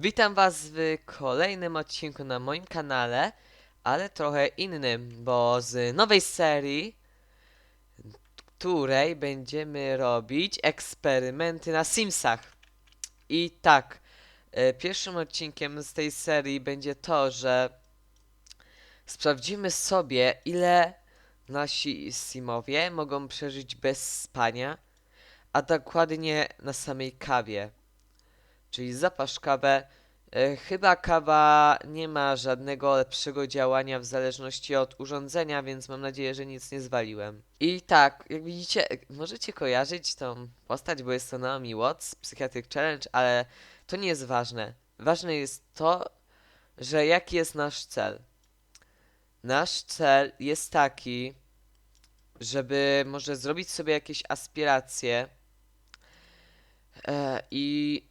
Witam Was w kolejnym odcinku na moim kanale, ale trochę innym, bo z nowej serii, której będziemy robić eksperymenty na Simsach. I tak, e, pierwszym odcinkiem z tej serii będzie to, że sprawdzimy sobie, ile nasi Simowie mogą przeżyć bez spania, a dokładnie na samej kawie. Czyli zapasz kawę. E, chyba kawa nie ma żadnego lepszego działania w zależności od urządzenia, więc mam nadzieję, że nic nie zwaliłem. I tak, jak widzicie, e, możecie kojarzyć tą postać, bo jest to Naomi Watts, Psychiatric Challenge, ale to nie jest ważne. Ważne jest to, że jaki jest nasz cel. Nasz cel jest taki, żeby może zrobić sobie jakieś aspiracje e, i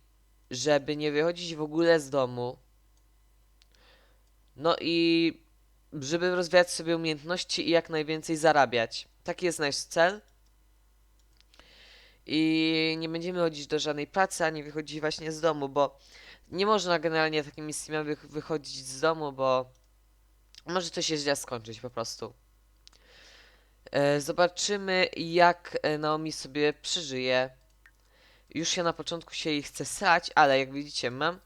żeby nie wychodzić w ogóle z domu. No i żeby rozwijać sobie umiejętności i jak najwięcej zarabiać. Taki jest nasz cel. I nie będziemy chodzić do żadnej pracy, ani wychodzić właśnie z domu, bo nie można generalnie takimi streamami wych- wychodzić z domu, bo może to się źle skończyć po prostu. E, Zobaczymy, jak Naomi sobie przeżyje. Już się na początku się jej chce srać, ale jak widzicie, mam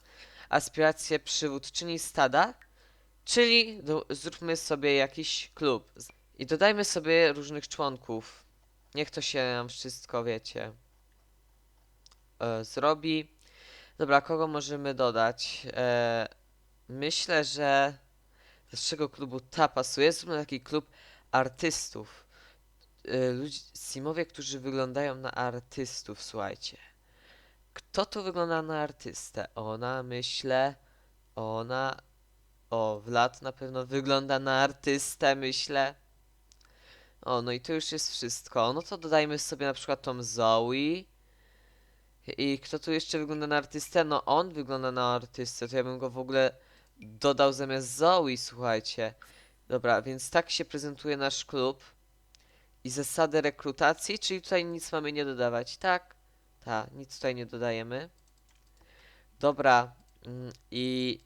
aspirację przywódczyni stada, czyli do, zróbmy sobie jakiś klub. I dodajmy sobie różnych członków. Niech to się nam wszystko, wiecie, e, zrobi. Dobra, kogo możemy dodać? E, myślę, że z czego klubu ta pasuje? Zróbmy taki klub artystów. E, ludzi, simowie, którzy wyglądają na artystów, słuchajcie. Kto tu wygląda na artystę? Ona, myślę. Ona. O, Vlad na pewno wygląda na artystę, myślę. O, no i to już jest wszystko. No to dodajmy sobie na przykład tą Zoe. I kto tu jeszcze wygląda na artystę? No on wygląda na artystę. To ja bym go w ogóle dodał zamiast Zoe, słuchajcie. Dobra, więc tak się prezentuje nasz klub. I zasady rekrutacji, czyli tutaj nic mamy nie dodawać, tak? Tak, nic tutaj nie dodajemy. Dobra, mm, i...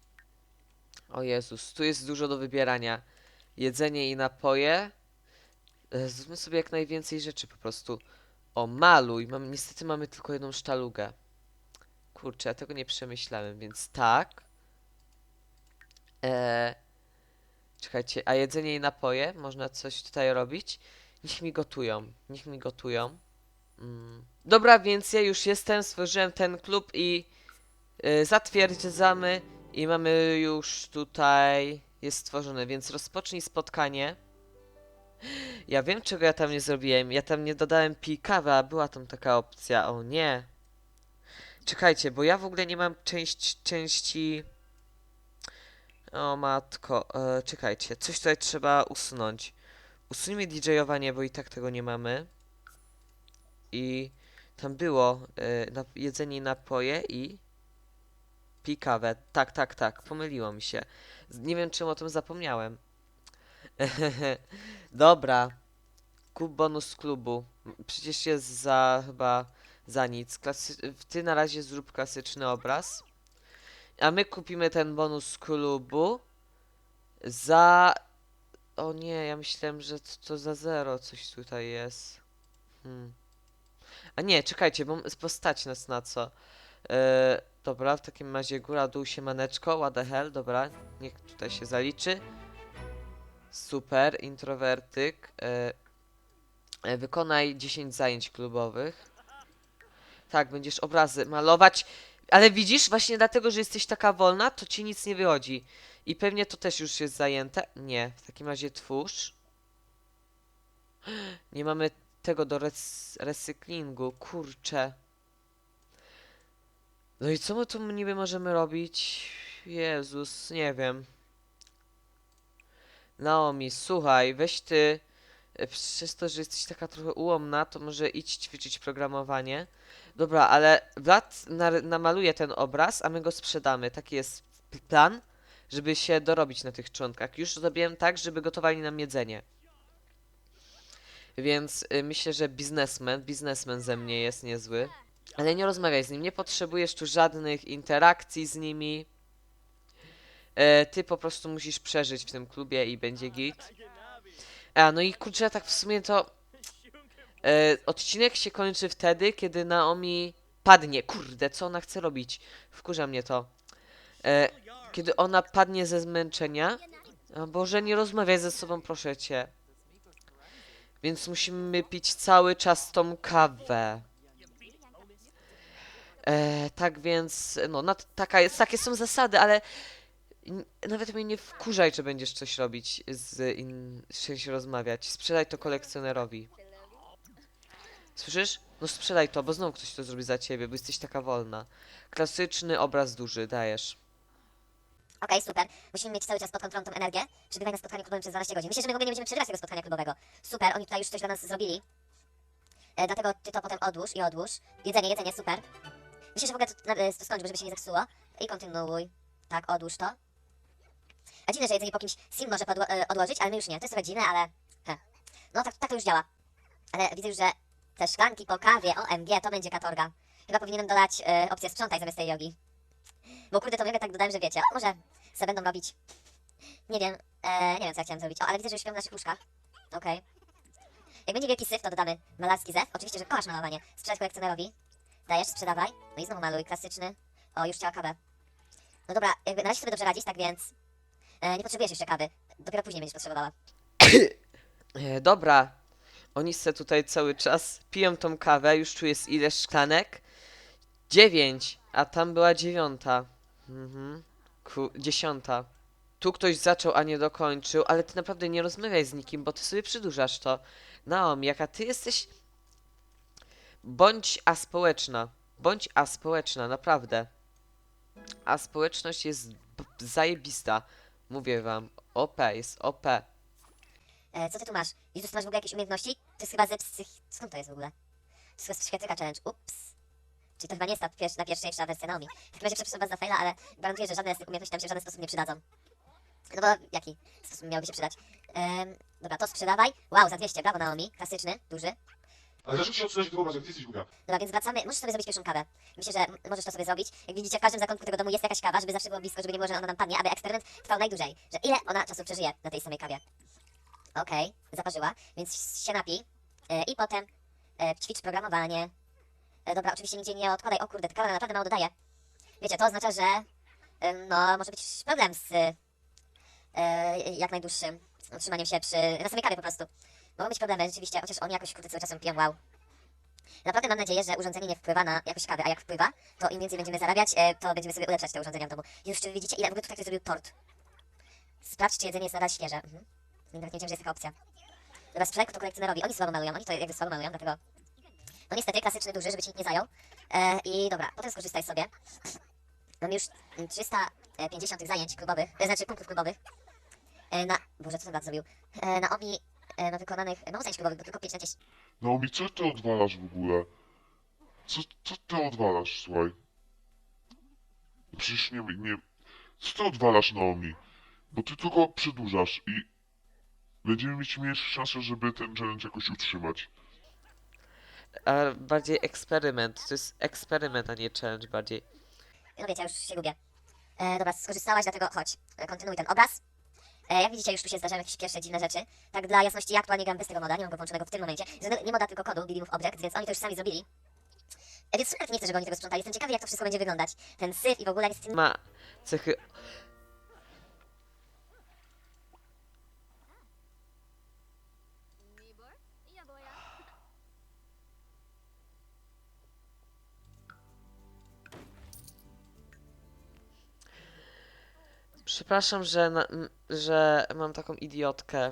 O Jezus, tu jest dużo do wybierania. Jedzenie i napoje. E, Zróbmy sobie jak najwięcej rzeczy po prostu. O, maluj. Mam, niestety mamy tylko jedną sztalugę. Kurczę, ja tego nie przemyślałem, więc tak. E, czekajcie, a jedzenie i napoje? Można coś tutaj robić? Niech mi gotują. Niech mi gotują. Mm. Dobra, więc ja już jestem, stworzyłem ten klub i y, zatwierdzamy i mamy już tutaj, jest stworzone, więc rozpocznij spotkanie. Ja wiem, czego ja tam nie zrobiłem. Ja tam nie dodałem pij kawy, a była tam taka opcja. O nie. Czekajcie, bo ja w ogóle nie mam część, części... O matko, e, czekajcie, coś tutaj trzeba usunąć. Usuńmy DJ-owanie, bo i tak tego nie mamy. I tam było y, jedzenie i napoje i pij kawę. Tak, tak, tak, pomyliło mi się. Nie wiem, czemu o tym zapomniałem. Dobra. Kup bonus klubu. Przecież jest za chyba za nic. Klasy ty na razie zrób klasyczny obraz. A my kupimy ten bonus klubu za... O nie, ja myślałem, że to, to za zero coś tutaj jest. Hmm. A nie, czekajcie, bo, bo stać nas na co. E, dobra, w takim razie góra, dół, siemaneczko, what the hell, dobra, niech tutaj się zaliczy. Super, introwertyk. E, wykonaj 10 zajęć klubowych. Tak, będziesz obrazy malować. Ale widzisz, właśnie dlatego, że jesteś taka wolna, to ci nic nie wychodzi. I pewnie to też już jest zajęte. Nie, w takim razie twórz. Nie mamy tego do rec recyklingu, kurczę. No i co my tu niby możemy robić? Jezus, nie wiem. Naomi, słuchaj, weź ty, e, przez to, że jesteś taka trochę ułomna, to może idź ćwiczyć programowanie. Dobra, ale Vlad nar- namaluje ten obraz, a my go sprzedamy. Taki jest plan, żeby się dorobić na tych członkach. Już zrobiłem tak, żeby gotowali nam jedzenie. Więc y, myślę, że biznesmen, biznesmen ze mnie jest niezły. Ale nie rozmawiaj z nim, nie potrzebujesz tu żadnych interakcji z nimi. E, ty po prostu musisz przeżyć w tym klubie i będzie git. A, no i kurczę, tak w sumie to... E, odcinek się kończy wtedy, kiedy Naomi padnie. Kurde, co ona chce robić? Wkurza mnie to. E, kiedy ona padnie ze zmęczenia. A Boże, nie rozmawiaj ze sobą, proszę cię. Więc musimy pić cały czas tą kawę. E, tak więc, no, taka jest, takie są zasady, ale nawet mnie nie wkurzaj, czy będziesz coś robić z in, sensie rozmawiać. Sprzedaj to kolekcjonerowi. Słyszysz? No sprzedaj to, bo znowu ktoś to zrobi za ciebie, bo jesteś taka wolna. Klasyczny obraz duży, dajesz. Okej, super. Musimy mieć cały czas pod kontrolą tą energię. Przybywaj na spotkaniu klubowym przez 12 godzin. Myślę, że my w ogóle nie będziemy przerywać tego spotkania klubowego. Super, oni tutaj już coś dla nas zrobili. E, dlatego ty to potem odłóż i odłóż. Jedzenie, jedzenie, super. Myślę, że w ogóle to, na- e, to skończmy, żeby się nie zepsuło. I kontynuuj. Tak, odłóż to. A dziwne, że jedzenie po kimś Sim może podło- e, odłożyć, ale my już nie. To jest trochę dziwne, ale... Heh. No tak, tak to już działa. Ale widzę już, że te szklanki po kawie, OMG, to będzie katorga. Chyba powinienem dodać e, opcję sprzątaj zamiast tej jogi. Bo kurde, tą jogę tak dodałem, że wiecie, a może se będą robić. Nie wiem, e, nie wiem co ja chciałem zrobić. O, ale widzę, że już śpią w naszych łóżkach. Okej. Jak będzie wielki syf, to dodamy malarski zew. Oczywiście, że kochasz malowanie. Sprzedać kolekcjonerowi. Dajesz, sprzedawaj. No i znowu maluj, klasyczny. O, już chciała kawę. No dobra, jakby na razie sobie dobrze radzisz, tak więc... E, nie potrzebujesz jeszcze kawy. Dopiero później będziesz potrzebowała. E, dobra. Oni se tutaj cały czas piją tą kawę, już tu jest ile szklanek? Dziewięć, a tam była dziewiąta. Mhm. Ku, dziesiąta. Tu ktoś zaczął, a nie dokończył, ale ty naprawdę nie rozmawiaj z nikim, bo ty sobie przedłużasz to. Naomi, jaka ty jesteś... Bądź aspołeczna. Bądź aspołeczna, naprawdę. A społeczność jest zajebista. Mówię wam. OP, jest OP. E, co ty tu masz? Jezus, ty masz w ogóle jakieś umiejętności? To jest chyba ze psych... Skąd to jest w ogóle? To jest chyba z psychiatryka challenge. Ups. Czyli to chyba nie jest ta, pier ta pierwsza wersja Naomi. W takim razie przepraszam was za faila, ale gwarantuję, że żadne z tych umiejętności nam się w żaden sposób nie przydadzą. No bo jaki sposób miałoby się przydać? Ehm, dobra, to sprzedawaj. Wow, za 200, brawo Naomi. Klasyczny, duży. Ale zaczął się odsunąć od tego obrazu, ty jesteś głupia. Dobra, więc wracamy. Możesz sobie zrobić pierwszą kawę. Myślę, że m- możesz to sobie zrobić. Jak widzicie, w każdym zakątku tego domu jest jakaś kawa, żeby zawsze było blisko, żeby nie było, że ona nam padnie, aby eksperyment trwał najdłużej. Że ile ona czasu przeżyje na tej samej kawie. Okej, zaparzyła, więc się napij. E, I potem e, ćwicz programowanie. E, dobra, oczywiście nigdzie nie odkładaj. O kurde, ta kawa naprawdę mało dodaje. Wiecie, to oznacza, że no, może być problem z e, jak najdłuższym utrzymaniem się przy, na samej kawie po prostu. Mogą być problemy, rzeczywiście, chociaż oni jakoś kurde cały czas ją piją, wow. Naprawdę mam nadzieję, że urządzenie nie wpływa na jakość kawy, a jak wpływa, to im więcej będziemy zarabiać, e, to będziemy sobie ulepszać te urządzenia w domu. Już czy widzicie, ile w ogóle tutaj ktoś zrobił tort? Sprawdź, czy jedzenie jest nadal świeże. Mhm. Nawet nie wiedziałem, że jest taka opcja. Dobra, sprzedaj to kolekcjonerowi. Oni słabo malują, oni to jakby słabo malują, dlatego... No niestety, klasyczny duży, żeby ci nikt nie zajął. E, I dobra, potem skorzystaj sobie. Mam już mm, 350 tych zajęć klubowych, e, znaczy punktów klubowych. E, na... Boże, co ten brat zrobił? E, na. E, na wykonanych... Mało zajęć klubowych, bo tylko 5 na 10. Naomi, co ty odwalasz w ogóle? Co, co ty odwalasz, słuchaj? Przecież nie, nie... Co ty odwalasz, Naomi? Bo ty tylko przedłużasz i... Będziemy mieć mniejsze szanse, żeby ten challenge jakoś utrzymać. A bardziej eksperyment. To jest eksperyment, a nie challenge bardziej. No wiecie, ja już się lubię. E, dobra, skorzystałaś, dlatego chodź, e, kontynuuj ten obraz. E, jak widzicie, już tu się zdarzają jakieś pierwsze dziwne rzeczy. Tak dla jasności, ja aktualnie gram bez tego moda, nie mam go włączonego w tym momencie. Z- Nie moda, tylko kodu, Bilimów Object, więc oni to już sami zrobili. E, więc super nie chcę, żeby oni tego sprzątali. Jestem ciekawy, jak to wszystko będzie wyglądać. Ten syf i w ogóle jest... Ma cechy. Przepraszam, że, na, że mam taką idiotkę.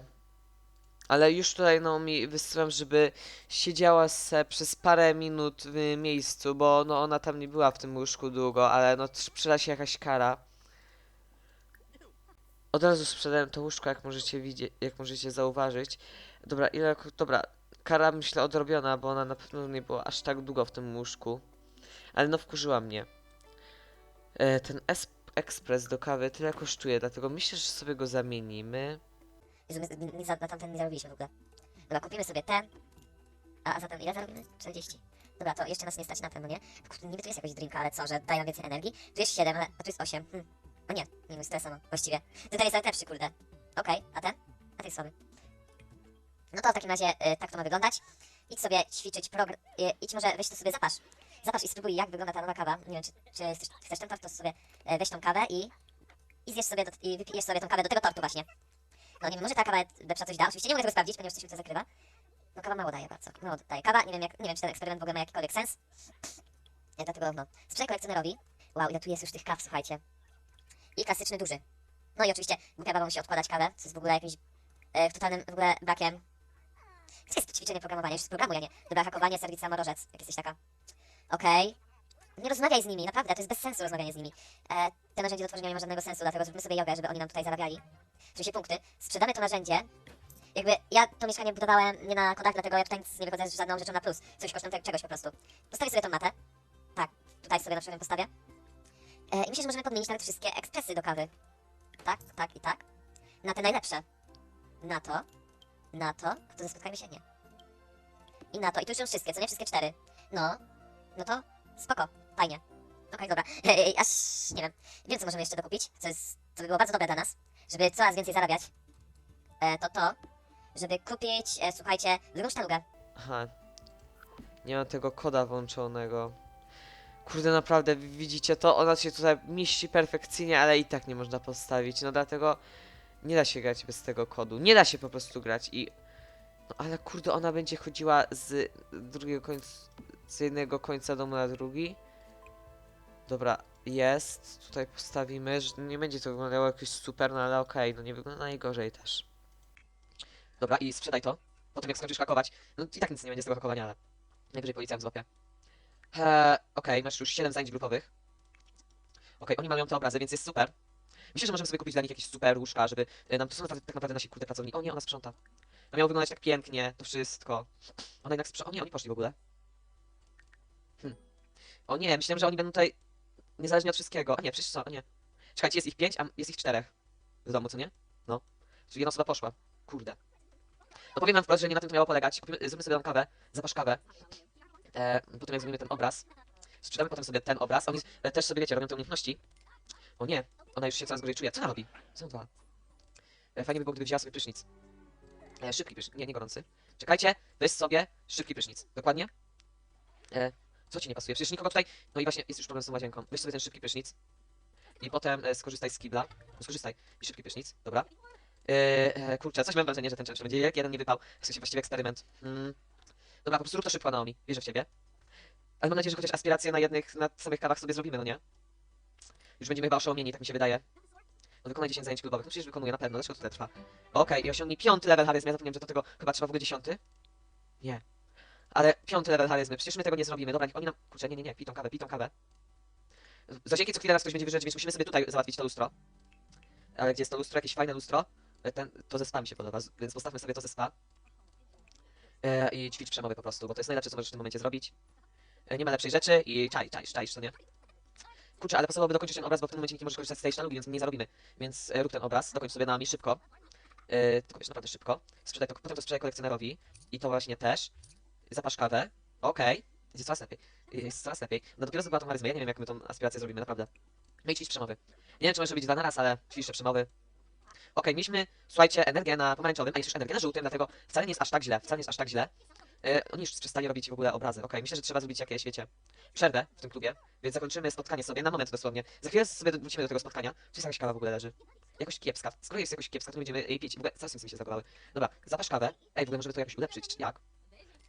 Ale już tutaj no mi wysyłam, żeby siedziała se przez parę minut w miejscu, bo no ona tam nie była w tym łóżku długo, ale no przyda się jakaś kara. Od razu sprzedałem to łóżko, jak możecie widzieć, jak możecie zauważyć. Dobra, ile, dobra, kara myślę odrobiona, bo ona na pewno nie była aż tak długo w tym łóżku. Ale no wkurzyła mnie. E, ten es ekspres do kawy tyle kosztuje, dlatego myślę, że sobie go zamienimy. Jezu, my, my, my za, na tamten nie zarobiliśmy w ogóle. Dobra, kupimy sobie ten. A, a zatem ile zarobimy? 40. Dobra, to jeszcze nas nie stać na ten, no nie? Kurde, niby tu jest jakoś drinka, ale co, że daje nam więcej energii? Tu jest 7, ale, a tu jest 8. Hm. A nie, nie, no jest tyle samo, właściwie. Ten jest najlepszy, kurde. Okej, a ten? A ten jest słaby. No to w takim razie y, tak to ma wyglądać. Idź sobie ćwiczyć progr... Y, idź może, weź to sobie zapasz. Zapasz i spróbuj, jak wygląda ta nowa kawa. Nie wiem, czy, czy chcesz, ten tort, to sobie e, weź tą kawę i... I zjesz sobie, do, i wypijesz sobie tą kawę do tego tortu właśnie. No nie wiem, może ta kawa lepsza coś da. Oczywiście nie mogę tego sprawdzić, ponieważ coś mi to zakrywa. No kawa mało daje bardzo. Mało daje. Kawa, nie wiem, jak, nie wiem, czy ten eksperyment w ogóle ma jakikolwiek sens. Ja dlatego, no. Sprzedaj kolekcjonerowi. Wow, ile tu jest już tych kaw, słuchajcie. I klasyczny duży. No i oczywiście głupia baba musi odkładać kawę, co jest w ogóle jakimś e, totalnym w ogóle brakiem. Co jest ćwiczenie programowania? Już z programu, ja nie. Dobra, hakowanie, serwica, morożec. Jak jesteś taka. Okej. Nie rozmawiaj z nimi, naprawdę, to jest bez sensu rozmawianie z nimi. E, te narzędzie do tworzenia nie ma żadnego sensu, dlatego zróbmy sobie jogę, żeby oni nam tutaj zarabiali. Czyli się punkty. Sprzedamy to narzędzie. Jakby ja to mieszkanie budowałem nie na kodach, dlatego ja tutaj nic nie wychodzę z żadną rzeczą na plus. Coś kosztem te- czegoś po prostu. Postawię sobie tą matę. Tak, tutaj sobie na przykład postawię. E, I myślę, że możemy podmienić nawet wszystkie ekspresy do kawy. Tak, tak i tak. Na te najlepsze. Na to. Na to. A to spotkajmy się? Nie. I na to. I tu już są wszystkie, co nie? Wszystkie cztery. No. No to spoko. Fajnie. Okej, dobra. Ej, aż nie wiem. Wiem, co możemy jeszcze dokupić, co, jest, by było bardzo dobre dla nas, żeby coraz więcej zarabiać. E, to to, żeby kupić, e, słuchajcie, drugą sztalugę. Aha. Nie mam tego koda włączonego. Kurde, naprawdę, wi- widzicie to? Ona się tutaj mieści perfekcyjnie, ale i tak nie można postawić. No dlatego nie da się grać bez tego kodu. Nie da się po prostu grać i... No ale kurde, ona będzie chodziła z drugiego końca... z jednego końca domu na drugi. Dobra, jest. Tutaj postawimy, że nie będzie to wyglądało jakoś super, no ale okej, no nie wygląda najgorzej też. Dobra, i sprzedaj to. Potem jak skończysz hakować, no i tak nic nie będzie z tego hakowania, ale najwyżej policja złapie. Eee, okej, masz już 7 zajęć grupowych. Okej, oni mają te obrazy, więc jest super. Myślę, że możemy sobie kupić dla nich jakieś super łóżka, żeby e, nam to są tak naprawdę nasi kurde pracowni. O nie, ona sprząta. To miało wyglądać tak pięknie, to wszystko. Ona jednak sprząta. O nie, oni poszli w ogóle. O nie, myślałem, że oni będą tutaj niezależnie od wszystkiego. A nie, przecież co? O nie. Czekajcie, jest ich pięć, a jest ich czterech w domu, co nie? No. Czyli jedna osoba poszła. Kurde. No powiem wam wprost, że nie na tym to miało polegać. Zróbmy sobie tą kawę, zapasz kawę. E, potem jak zrobimy ten obraz, sprzedamy potem sobie ten obraz. Oni też sobie, wiecie, robią te umiejętności. O nie, ona już się coraz gorzej czuje. Co ona robi? Co ona e, Fajnie by było, gdyby wzięła sobie prysznic. E, szybki prysznic, nie, nie gorący. Czekajcie, weź sobie szybki prysznic. Dokładnie. E, co ci nie pasuje? Przecież nikogo tutaj... No i właśnie jest już problem z tą łazienką. Weź sobie ten szybki prysznic. I potem e, skorzystaj z kibla. No, skorzystaj. I szybki prysznic, dobra. E, e, kurczę, coś mam wrażenie, że ten challenge będzie jak jeden nie wypał. W sensie właściwie eksperyment. Mm. Dobra, po prostu rób to szybko, Naomi. Wierzę w ciebie. Ale mam nadzieję, że chociaż aspiracje na jednych, na samych kawach sobie zrobimy, no nie? Już będziemy chyba oszołomieni, tak mi się wydaje. No wykonaj 10 zajęć klubowych. No przecież wykonuję na pewno, dlaczego to trwa? Okej, i osiągnij piąty level charyzmy. Ja zapomniałem, że do tego chyba trzeba w ogóle dziesiąty. Nie. Ale piąty level charyzmy. Przecież my tego nie zrobimy. Dobra, oni nam... Kurczę, nie, nie, nie. Pitą kawę, pitą kawę. Zasięgi co chwilę nas ktoś będzie wyżyć, więc musimy sobie tutaj załatwić to lustro. Ale gdzie jest to lustro? Jakieś fajne lustro. E, Ten, to ze spa mi się podoba, więc postawmy sobie to ze spa. E, I ćwicz przemowy po prostu, bo to jest najlepsze, co możesz w tym momencie zrobić. E, nie ma lepszej rzeczy i czaj, czaj, czaj, co nie? Kurczę, ale pasowałoby dokończyć ten obraz, bo w tym momencie nie może korzystać z sztalugi, więc nie zarobimy. Więc e, rób ten obraz, dokończ sobie na mi szybko. E, tylko wiesz, naprawdę szybko. Sprzedaj to, potem to sprzedaj kolekcjonerowi. I to właśnie też. Zapasz kawę. Okej. Jest coraz lepiej. Jest coraz lepiej. No dopiero zdobyła tą charyzmę. Ja nie wiem, jak my tą aspirację zrobimy, naprawdę. No i ćwicz przemowy. Nie wiem, czy może być dwa na raz, ale ćwicz przemowy. Okej, mieliśmy, słuchajcie, energię na pomarańczowym, a już energię na żółtym, dlatego wcale nie jest aż tak źle, wcale nie jest aż tak źle. E, oni już przestali robić w ogóle obrazy. Okej, myślę, że trzeba zrobić jakieś, wiecie, przerwę w tym klubie, więc zakończymy spotkanie sobie na moment dosłownie. Za chwilę sobie wrócimy do tego spotkania. Czy jest jakaś kawa w ogóle leży? Jakoś kiepska. Skoro jest jakoś kiepska, to będziemy jej pić. W ogóle cały sens mi się zagowały. Dobra, zapasz kawę. Ej, w ogóle możemy to jakoś ulepszyć, czy jak?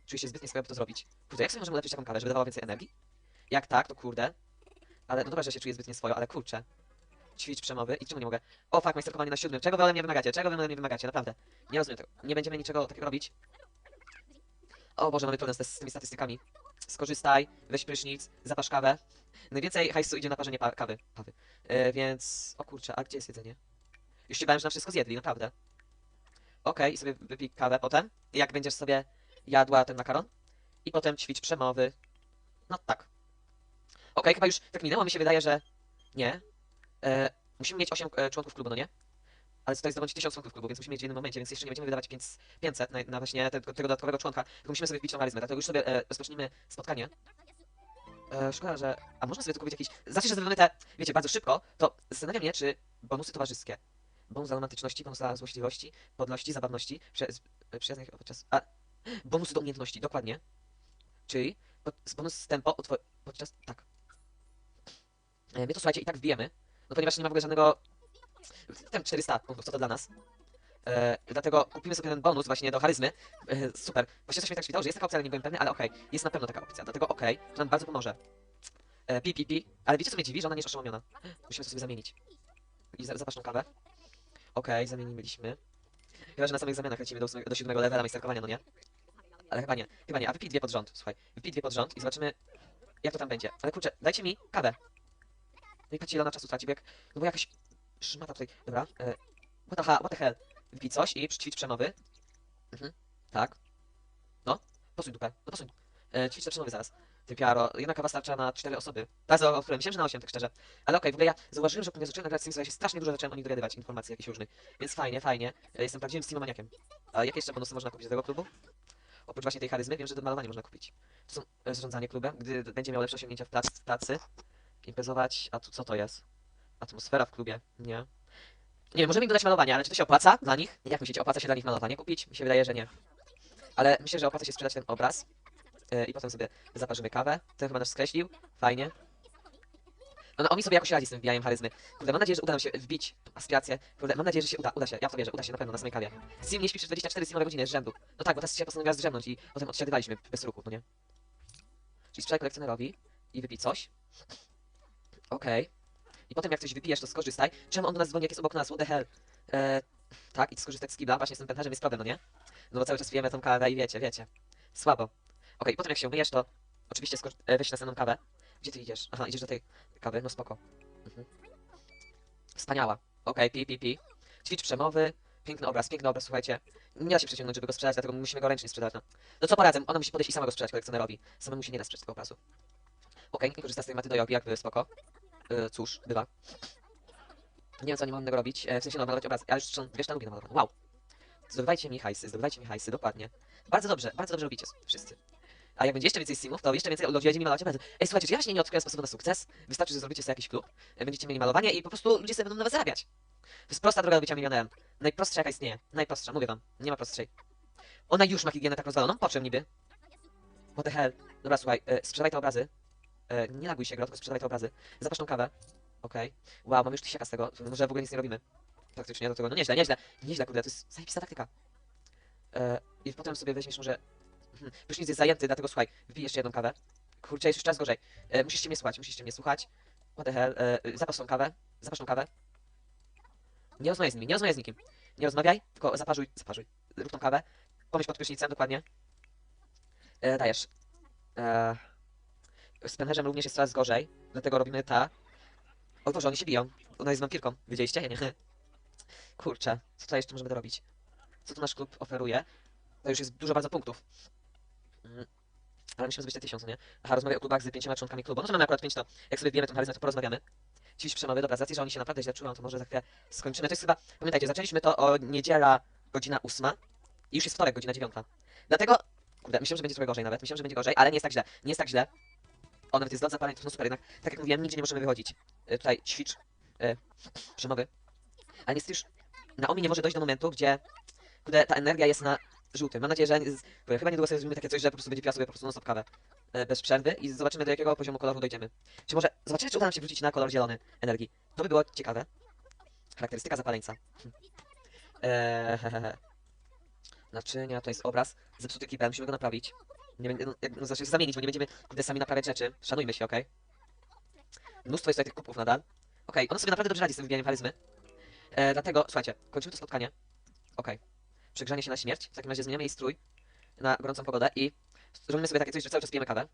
Czuję się zbyt nieswojo, by to zrobić. Kurde, jak sobie możemy ulepszyć taką kawę, żeby dawała więcej energii? Jak tak, to kurde. Ale no dobra, że się czuję zbyt nieswojo, ale kurczę. Ćwicz przemowy i czemu nie mogę? O fuck, majsterkowanie na siódmym. Czego wy ode mnie wymagacie? Czego wy ode mnie wymagacie? Naprawdę. Nie rozumiem tego. Nie będziemy niczego takiego robić. O Boże, mamy problem z, z tymi statystykami. Skorzystaj, weź prysznic, zapasz kawę. Najwięcej hajsu idzie na parzenie pa kawy. kawy. E, więc... O kurczę, a gdzie jest jedzenie? Już się bałem, że nam wszystko zjedli, naprawdę. Okej, i sobie wypij kawę potem. Jak będziesz sobie jadła ten makaron. I potem ćwicz przemowy. No tak. Okej, chyba już tak minęło, mi się wydaje, że... Nie. E, musimy mieć 8 e, członków klubu, no nie? Ale jest zdobądź 1000 punktów klubu, więc musimy mieć w jednym momencie, więc jeszcze nie będziemy wydawać 500 500 na, na właśnie tego, tego dodatkowego członka, tylko musimy sobie wbić tą charyzmę, dlatego już sobie e, rozpocznijmy spotkanie. E, szkoda, że... A można sobie tu kupić jakiś... Znaczy, że zrobimy te, wiecie, bardzo szybko, to zastanawiam mnie, czy bonusy towarzyskie, bonus dla romantyczności, bonus dla złośliwości, podności, zabawności, przy, przyjaznych podczas... A, bonusy do umiejętności, dokładnie. Czyli pod, bonus tempo utwo- podczas... tak. E, my to słuchajcie, i tak wbijemy, no ponieważ nie ma w ogóle żadnego... Ten 400 punktów, co to dla nas? E, dlatego kupimy sobie ten bonus właśnie do charyzmy. E, super. Właśnie coś mnie tak świtało, że jest taka opcja, ale nie byłem pewny, ale okej. Jest na pewno taka opcja, dlatego okej, to nam bardzo pomoże. E, pi, pi, pi. Ale wiecie co mnie dziwi, że ona nie jest oszołomiona. Musimy to sobie zamienić. I za, kawę. Okej, zamieniliśmy. Chyba, że na samych zamianach lecimy do, ósmego- do siódmego levela majsterkowania, no nie? Ale chyba nie, chyba nie. A wypij dwie pod rząd, słuchaj. Wypij dwie pod rząd i zobaczymy, jak to tam będzie. Ale kurczę, dajcie mi kawę. No i patrzcie, ile ona czasu traci, bo jak... No bo jakaś szmata tutaj... Dobra, e, what, the, ha- what the hell? Wypij coś i ćwicz przemowy. Mhm, tak. No, posuń dupę, no posuń. E, ćwicz te przemowy zaraz. Ty piaro, jedna kawa starcza na cztery osoby. Tak, o której myślałem, że na osiem, tak szczerze. Ale okej, w ogóle ja zauważyłem, że jak zacząłem nagrać Simsa, ja się strasznie dużo zacząłem o nich dowiadywać informacji jakichś różnych. Więc fajnie, fajnie. E, jestem prawdziwym Steamomaniakiem. A jakie jeszcze bonusy można kupić do tego klubu? Oprócz właśnie tej charyzmy, wiem, że do malowania można kupić. To są e, zarządzanie klubem, gdy będzie miał lepsze osiągnięcia w prac, w pracy. Imprezować, a tu co to jest? Atmosfera w klubie, nie. Nie możemy im dodać malowanie, ale czy to się opłaca dla nich? Jak myślicie, opłaca się dla nich malowanie kupić? Mi się wydaje, że nie. Ale myślę, że opłaca się sprzedać ten obraz. Yy, I potem sobie zaparzymy kawę. Ten chyba nas skreślił. Fajnie. No, on mi sobie jakoś radzi z tym wbijaniem charyzmy. Kurde, mam nadzieję, że uda nam się wbić aspirację. Kurde, mam nadzieję, że się uda. Uda się, ja w to wierzę. Uda się na pewno na samej kawie. Sim nie śpi przez 24 simowe godziny z rzędu. No tak, bo teraz się postanowiła zdrzemnąć i potem odsiadywaliśmy bez ruchu, no nie? Czyli sprzedaj kolekcjonerowi i wypij coś. Okej. I potem jak coś wypijesz, to skorzystaj. Czemu on do nas dzwoni, jak jest obok nas? What the hell? Eee, tak, i skorzystać z kibla. Właśnie z tym pętarzem jest problem, no nie? No bo cały czas pijemy tą kawę i wiecie, wiecie. Słabo. Okej, potem jak się umyjesz, to oczywiście e, weź następną kawę. Gdzie ty idziesz? Aha, idziesz do tej kawy, no spoko. Mhm. Wspaniała. Okej, pi, pi, pi. Ćwicz przemowy. Piękny obraz, piękny obraz, słuchajcie. Nie da się przeciągnąć, żeby go sprzedać, dlatego musimy go ręcznie sprzedać, no. No co poradzę? Ona musi podejść i sama go sprzedać kolekcjonerowi. Samemu się nie da sprzedać tego obrazu. Okej, nie korzysta z tej maty do jogi, jakby spoko. E, cóż, bywa. Nie wiem, co nie mam innego robić. E, w sensie, no, obrazy. Ale już są dwie sztanugi namalowane. Wow. Zdobywajcie mi hajsy, zdobywajcie mi hajsy, dokładnie. Bardzo dobrze, bardzo dobrze robicie wszyscy. A jak będzie jeszcze więcej simów, to jeszcze więcej ludzie będzie mi malować obrazy. Ej, słuchajcie, czy ja właśnie nie odkryłem sposobu na sukces? Wystarczy, że zrobicie sobie jakiś klub, będziecie mieli malowanie i po prostu ludzie sobie będą nawet zarabiać. To jest prosta droga do bycia milionerem. Najprostsza jaka istnieje. Najprostsza, mówię wam. Nie ma prostszej. Ona już ma higienę tak rozwaloną, po czym niby? What the hell? Dobra, słuchaj, e, sprzedawaj te obrazy. E, nie naguj się, gro, tylko sprzedawaj te obrazy. Zapasz tą kawę. Okej. Wow, mamy już tysiaka z tego. Może w ogóle nic nie robimy. Praktycznie do tego. No nieźle, nieźle. Nieźle, kurde, to jest zajebista taktyka. E, I potem sobie weźmiesz może... Hmm, prysznic jest zajęty, dlatego słuchaj, wypij jeszcze jedną kawę. Kurczę, jest już czas gorzej. E, musisz mnie słuchać, musisz mnie słuchać. What the hell? E, zapasz tą kawę. Zapasz tą kawę. Nie rozmawiaj z nimi, nie rozmawiaj z nikim. Nie rozmawiaj, tylko zaparzuj, zaparzuj. Rób tą kawę. Pomyśl pod prysznicem, dokładnie. E, dajesz. E, z pęcherzem również jest coraz gorzej, dlatego robimy ta. O Boże, oni się biją. Ona jest wampirką, wiedzieliście? Ja nie. Kurczę, co tutaj jeszcze możemy dorobić? Co tu nasz klub oferuje? To już jest dużo bardzo punktów. Mm. Ale musimy zbyć te tysiące, nie? Aha, rozmawiaj o klubach z pięcioma członkami klubu. No to mamy akurat pięć, to jak sobie wbijemy tą charyzmę, to porozmawiamy. Dziś przemawiamy, dobra, z racji, że oni się naprawdę źle czują, to może za chwilę skończymy. To jest chyba, pamiętajcie, zaczęliśmy to o niedziela, godzina ósma i już jest wtorek, godzina dziewiąta. Dlatego, kurde, myślałem, że będzie trochę gorzej nawet, myślałem, że będzie gorzej, ale nie jest tak źle, nie jest tak źle. O, nawet jest lot zapaleń, to no super, jednak, tak jak mówiłem, nigdzie nie możemy wychodzić. E, tutaj ćwicz, e, przemowy. Ale niestety już Naomi nie może dojść do momentu, gdzie, kurde, ta energia jest na żółtym. Mam nadzieję, że nie- z- chyba niedługo sobie zrobimy takie coś, że po prostu będzie piła sobie po prostu non-stop kawę e, bez przerwy i zobaczymy do jakiego poziomu koloru dojdziemy. Czy może, zobaczymy, czy uda nam się wrócić na kolor zielony energii. To by było ciekawe. Charakterystyka zapaleńca. Eee. Naczynia, to jest obraz. Zepsuty kibel, musimy go naprawić. Nie no, no, znaczy zamienić, bo nie będziemy kurde sami naprawiać rzeczy. Szanujmy się, okej? Mnóstwo jest tutaj tych kubków nadal. Okej, ona sobie naprawdę dobrze radzi z tym wybijaniem charyzmy. E, dlatego, słuchajcie, kończymy to spotkanie. Okej. Przegrzanie się na śmierć. W takim razie zmieniamy jej strój na gorącą pogodę i zrobimy sobie takie coś, że cały czas pijemy kawę.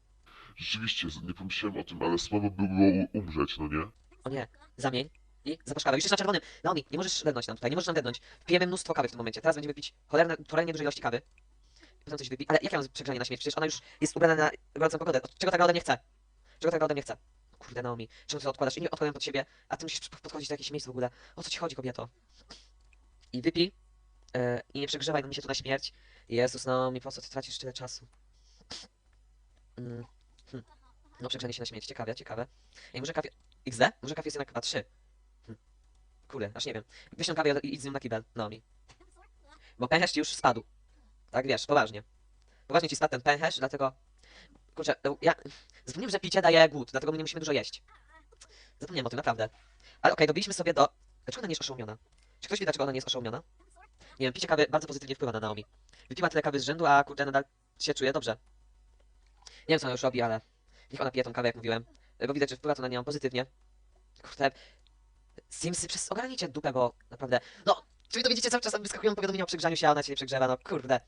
Rzeczywiście, nie pomyślałem o tym, ale słabo by było umrzeć, no nie? O nie, zamień i zapasz kawę. Już jest na czerwonym. Naomi, nie możesz dednąć nam tutaj, nie możesz nam dednąć. Pijemy mnóstwo kawy w tym momencie. Teraz będziemy pić cholerne, cholernie duże ilości kawy. Potem coś wypi... Ale jak ja mam przegrzanie na śmierć? Przecież ona już jest ubrana na gorącą pogodę. Od czego tak ode mnie chce? Czego tak ode mnie chce? Kurde, Naomi, czemu ty to odkładasz? I nie odkładam pod siebie, a ty musisz podchodzić do jakiegoś miejsca w ogóle. O co ci chodzi, kobieto? I wypij. E, I nie przegrzewaj no mi się tu na śmierć. Jezus, no mi po co ty tracisz tyle czasu? Mm. Hm. No przegrzanie się na śmierć, ciekawe, ciekawe. Ej, może kawie... XD? Może kawie jest jednak chyba 3. Hm. Kurde, aż nie wiem. Weź tą kawię i idź z nią na kibel, Naomi. Bo pęcherz ci już spadł. Tak wiesz, poważnie. Poważnie ci spadł ten pęcherz, dlatego... Kurczę, no, ja... Zapomniałem, że picie daje głód, dlatego my nie musimy dużo jeść. Zapomniałem o tym, naprawdę. Ale okej, dobiliśmy sobie do... Dlaczego ona nie jest oszołomiona? Czy ktoś wie, dlaczego ona nie jest oszołomiona? Nie wiem, picie kawy bardzo pozytywnie wpływa na Naomi. Wypiła tyle kawy z rzędu, a kurde, nadal się czuje dobrze. Nie wiem, co ona już robi, ale niech ona pije tą kawę, jak mówiłem. Bo widać, że wpływa to na nią pozytywnie. Kurde, Simsy przez ogarnijcie dupę, bo naprawdę... No, czyli to widzicie, cały czas wyskakują powiadomienia o przegrzaniu się, a ona się nie przegrzewa, no kurde.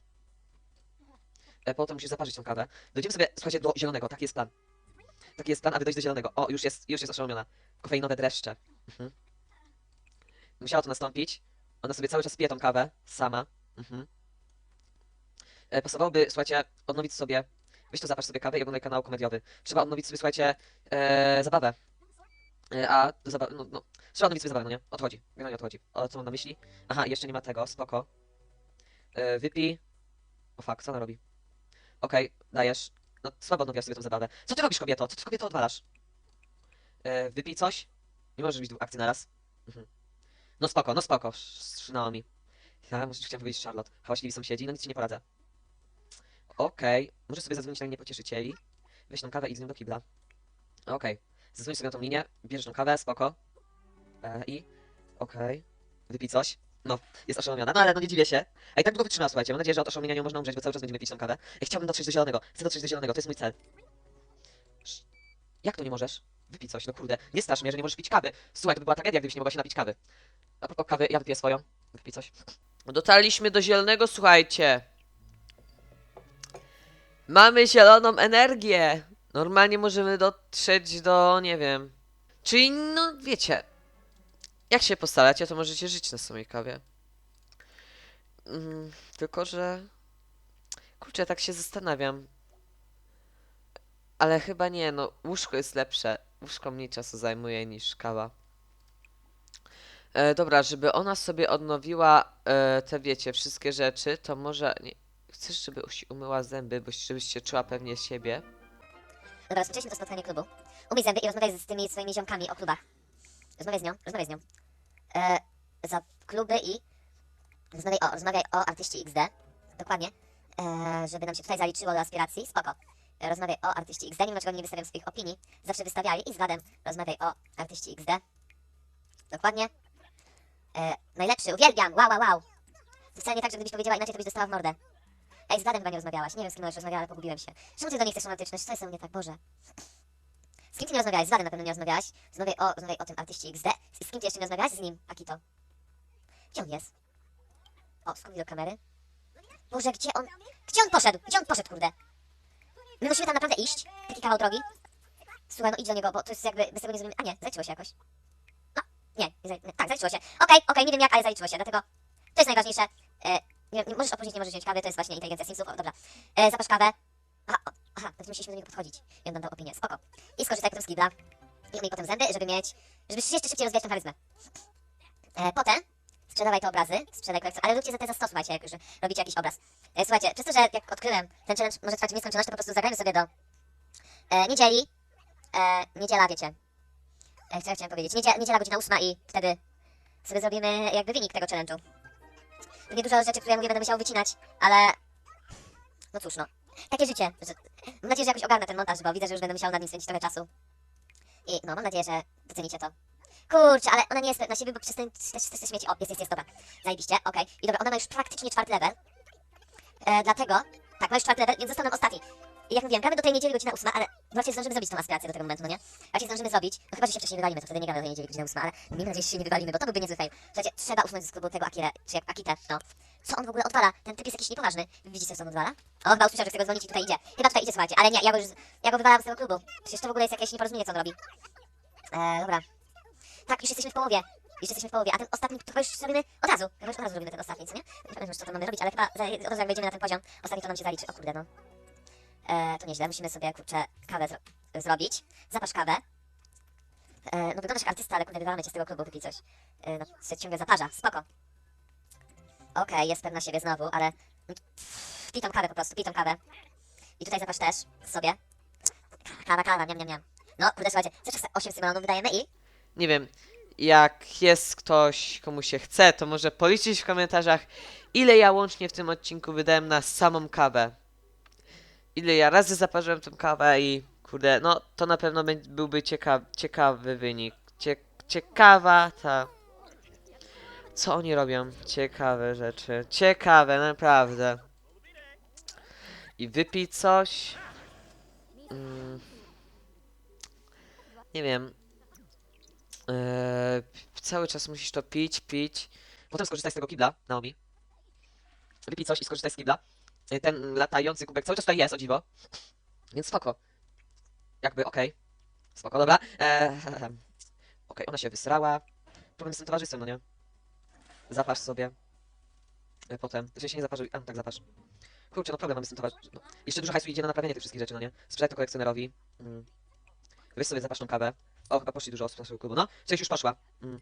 E, potem musisz zaparzyć tą kawę. Dojdziemy sobie, słuchajcie, do zielonego, taki jest plan. Taki jest plan, aby dojść do zielonego. O, już jest, już jest oszołomiona. Kofeinowe dreszcze. Mhm. Musiało to nastąpić. Ona sobie cały czas pije tą kawę, sama. Mhm. E, pasowałoby, słuchajcie, odnowić sobie... Weź to zapasz sobie kawę i oglądaj kanał komediowy. Trzeba odnowić sobie, słuchajcie, e, zabawę. E, a, no, no. Trzeba odnowić sobie zabawę, no nie? Odchodzi. Generalnie odchodzi. O, co mam na myśli? Aha, jeszcze nie ma tego, spoko. E, wypij. O fuck, co ona robi? Okej, dajesz. No, słabo odnowiłaś sobie tą zabawę. Co ty robisz, kobieto? Co ty, kobieto, odwalasz? E, wypij coś? Nie możesz robić dwóch akcji naraz. Mhm. No spoko, no spoko, strzynało mi. Ja może chciałem powiedzieć Charlotte. Hałaśliwi sąsiedzi, no nic ci nie poradzę. Okej, może sobie zadzwonić na linię pocieszycieli. Weź tą kawę i z nią do kibla. Okej, zadzwoń sobie na tą linię, bierzesz tą kawę, spoko. E, I, okej, wypij coś. No, jest oszołomiona, no ale no nie dziwię się. A i tak długo wytrzymała, słuchajcie. Mam nadzieję, że od oszołomienia nie można umrzeć, bo cały czas będziemy pić tą kawę. Ja chciałbym dotrzeć do zielonego. Chcę dotrzeć do zielonego, to jest mój cel. Jak to nie możesz? Wypij coś, no kurde. Nie strasz mnie, że nie możesz pić kawy. Słuchaj, to by była tragedia, gdybyś nie mogła się napić kawy. A propos kawy, ja wypiję swoją. Wypij coś. Dotarliśmy do zielonego, słuchajcie. Mamy zieloną energię. Normalnie możemy dotrzeć do, nie wiem. Czyli, no wiecie. Jak się postaracie, to możecie żyć na samej kawie. Mm, tylko, że... Kurczę, tak się zastanawiam. Ale chyba nie, no łóżko jest lepsze. Łóżko mniej czasu zajmuje niż kawa. E, dobra, żeby ona sobie odnowiła e, te, wiecie, wszystkie rzeczy, to może... Nie, chcesz, żeby usi- umyła zęby, bo żebyś się czuła pewnie siebie? Dobra, rozpoczęliśmy to spotkanie klubu. Umyj zęby i rozmawiaj z tymi swoimi ziomkami o klubach. Rozmawiaj z nią, rozmawiaj z nią. E, za kluby i rozmawiaj o, rozmawiaj o artyście XD. Dokładnie. E, żeby nam się tutaj zaliczyło do aspiracji. Spoko. Rozmawiaj o artyście XD. Dlaczego oni nie wystawiam swoich opinii. Zawsze wystawiali i z Wladem rozmawiaj o artyście XD. Dokładnie. E, najlepszy, uwielbiam, wow, wow, wow. To wcale nie tak, że gdybyś powiedziała inaczej, to byś dostała w mordę. Ej, z Wladem chyba nie rozmawiałaś. Nie wiem, z kim możesz rozmawiała, ale pogubiłem się. Czemu ty do niej chcesz romantyczność? Co jest u mnie tak, Boże? Z kim ty nie rozmawiałeś? Z Wladem na pewno nie rozmawiałaś. Rozmawiaj o, rozmawiaj o tym artyście XD. Z kim ty jeszcze nie rozmawiałaś? Z nim, Akito. Gdzie on jest? O, skąd do kamery? Boże, gdzie on... Gdzie on poszedł? Gdzie on poszedł, kurde? My musimy tam naprawdę iść? Taki kawał drogi? Słuchaj, no idź do niego, bo to jest jakby... Bez tego nie zrobimy... A nie, zaliczyło się jakoś. No, nie, nie zali... tak, zaliczyło się. Okej, okej, nie wiem jak, ale zaliczyło się, dlatego... To jest najważniejsze. E, nie, możesz opóźnić, nie możesz wziąć kawy, to jest właśnie inteligencja Simsów. O, dobra. E, zapasz kawę. Aha, o, aha, więc musieliśmy do niego podchodzić. I on nam dał opinię. Spoko. I skorzystaj potem z kibla. I umyj potem zęby, żeby mieć... Żeby jeszcze szybciej rozwijać tą charyzmę. E, potem sprzedawaj te obrazy, sprzedaj kolekcję, ale róbcie za te za 100, słuchajcie, jak już robicie jakiś obraz. E, słuchajcie, przez to, że jak odkryłem, ten challenge może trwać w nieskończoność, to po prostu zagrajmy sobie do e, niedzieli. E, niedziela, wiecie. E, co ja chciałem powiedzieć? Niedziela, niedziela godzina 8 i wtedy sobie zrobimy jakby wynik tego challenge'u. Pewnie dużo rzeczy, które ja mówię, będę musiał wycinać, ale... No cóż, no. Takie życie. Mam nadzieję, że jakoś ogarnę ten montaż, bo widzę, że już będę musiał nad nim spędzić trochę czasu. I no, mam nadzieję, że docenicie to. Kurczę, ale ona nie jest na siebie, bo przez ten, przez te śmieci. O, jest, jest, jest, dobra. Zajebiście, okej. I dobra, ona ma już praktycznie czwarty level. E, dlatego, tak, ma już czwarty level, więc został nam ostatni. I jak mówiłem, gramy do tej niedzieli godzina 8, ale właśnie zdążymy zrobić tą aspirację do tego momentu, no nie? Raczej zdążymy zrobić, no chyba, że się wcześniej wywalimy, to wtedy nie gramy do tej niedzieli godzina 8, ale miejmy nadzieję, że się nie wywalimy, bo to byłby niezły fail. Słuchajcie, trzeba usunąć z klubu tego Akirę, czy jak no. Co on w ogóle odwala? Ten typ jest jakiś niepoważny. Widzicie, co on odwala? O, chyba usłyszał, że chce go dzwonić i tutaj idzie. Chyba tutaj idzie, słuchajcie, ale nie, ja go już, ja go wywalam z tego klubu. Przecież to w ogóle jest jakieś nieporozumienie, co on robi. Eee, dobra. Tak, już jesteśmy w połowie. Już jesteśmy w połowie, a ten ostatni to chyba już zrobimy od razu. Chyba już od razu robimy ten ostatni, co nie? Nie pamiętam już, co tam mamy robić, ale chyba za, od razu jak wejdziemy na ten poziom, ostatni to nam się zaliczy. O kurde, no. Eee, to nieźle, musimy sobie, kurczę, kawę zro zrobić. Zapasz kawę. Eee, no wyglądasz jak artysta, ale kurde, wywalamy cię z tego klubu, wypij coś. Eee, no, się ciągle zaparza, spoko. Okej, jest pewna siebie znowu, ale... Pij tą kawę po prostu, pij tą kawę. I tutaj zapasz też sobie. Kawa, kawa, niam, niam, niam. No, kurde, słuchajcie, za 8 symulonów wydajemy i... Nie wiem, jak jest ktoś, komu się chce, to może policzyć w komentarzach, ile ja łącznie w tym odcinku wydałem na samą kawę. Ile ja razy zaparzyłem tą kawę i kurde, no to na pewno byłby cieka ciekawy wynik. Cie ciekawa ta... Co oni robią? Ciekawe rzeczy. Ciekawe, naprawdę. I wypij coś. Mm. Nie wiem. Eee, cały czas musisz to pić, pić. Potem skorzystaj z tego kibla, Naomi. Wypij coś i skorzystaj z kibla. E, Ten latający kubek cały czas tutaj jest, o dziwo. Więc spoko. Jakby, okej. Spoko, dobra. Eee, okej, ona się wysrała. Problem z tym towarzystwem, no nie? Zapasz sobie. E, potem. Znaczy się nie zaparzył. A, no tak, zapasz. Kurczę, no problem mamy z tym towarzystwem. No. Jeszcze dużo hajsu idzie na naprawianie tych wszystkich rzeczy, no nie? Sprzedaj to kolekcjonerowi. Mm. Weź sobie zapasz tą kawę. O, chyba poszli dużo osób z naszego klubu. No, część już poszła. Mm.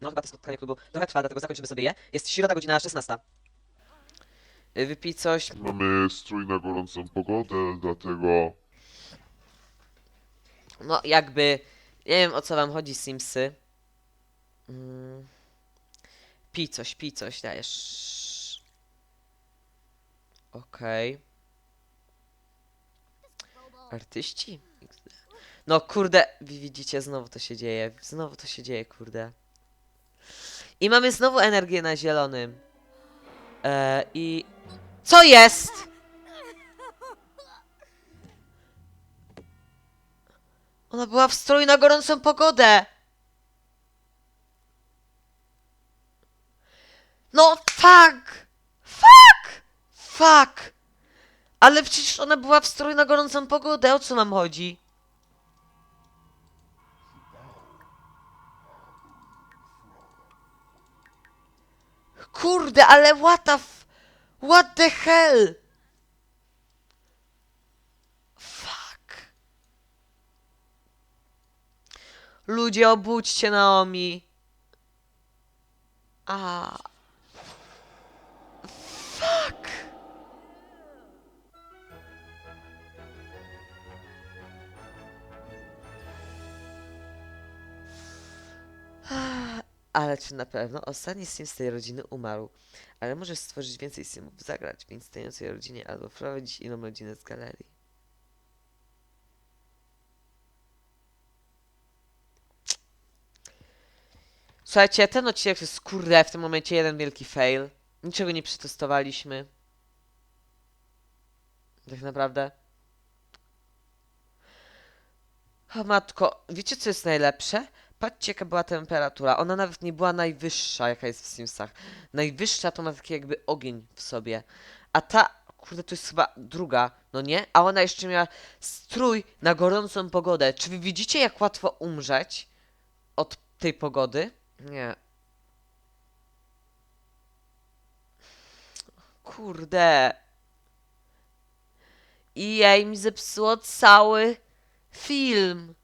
No, chyba to spotkanie klubu trochę trwa, dlatego zakończymy sobie je. Jest środa, godzina 16. Y, Wypij coś. Mamy strój na gorącą pogodę, dlatego No, jakby. Nie wiem o co wam chodzi, Simsy. Mm. Pij coś, pij coś, dajesz. Okej. Artyści? No kurde, wi- widzicie, znowu to się dzieje. Znowu to się dzieje, kurde. I mamy znowu energię na zielonym. E, I. Co jest? Ona była w stroju na gorącą pogodę. No, fuck! Fuck! Fuck! Ale przecież ona była w stroju na gorącą pogodę. O co nam chodzi? Kurde, ale what the f... What the hell? Fuck. Ludzie, obudźcie Naomi. A. Ale czy na pewno ostatni sim z tej rodziny umarł? Ale możesz stworzyć więcej simów, zagrać w istniejącej rodzinie albo wprowadzić inną rodzinę z galerii. Słuchajcie, ten odcinek to jest kurde w tym momencie jeden wielki fail. Niczego nie przetestowaliśmy. Tak naprawdę. O matko, wiecie co jest najlepsze? Patrzcie jaka była temperatura. Ona nawet nie była najwyższa jaka jest w Simsach. Najwyższa to ma taki jakby ogień w sobie. A ta, kurde, to jest chyba druga, no nie? A ona jeszcze miała strój na gorącą pogodę. Czy wy widzicie jak łatwo umrzeć od tej pogody? Nie. Kurde. I jej mi zepsuło cały film.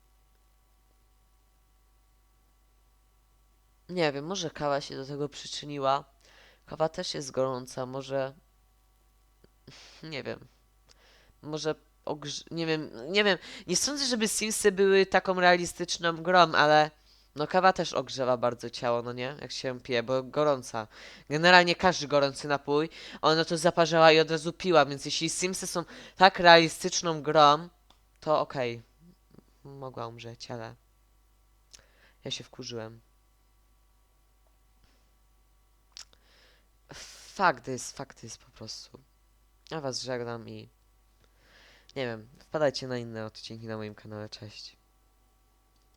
Nie wiem, może kawa się do tego przyczyniła. Kawa też jest gorąca, może. Nie wiem. Może ogrz... Nie wiem, nie wiem. Nie sądzę, żeby Simsy były taką realistyczną grą, ale. No kawa też ogrzewa bardzo ciało, no nie? Jak się pije, bo gorąca. Generalnie każdy gorący napój, ona to zaparzała i od razu piła, więc jeśli Simsy są tak realistyczną grą, to okej. Mogła umrzeć, ale... Ja się wkurzyłem. Fakt jest, fakt jest po prostu. Ja was żegnam i... Nie wiem, wpadajcie na inne odcinki na moim kanale, cześć.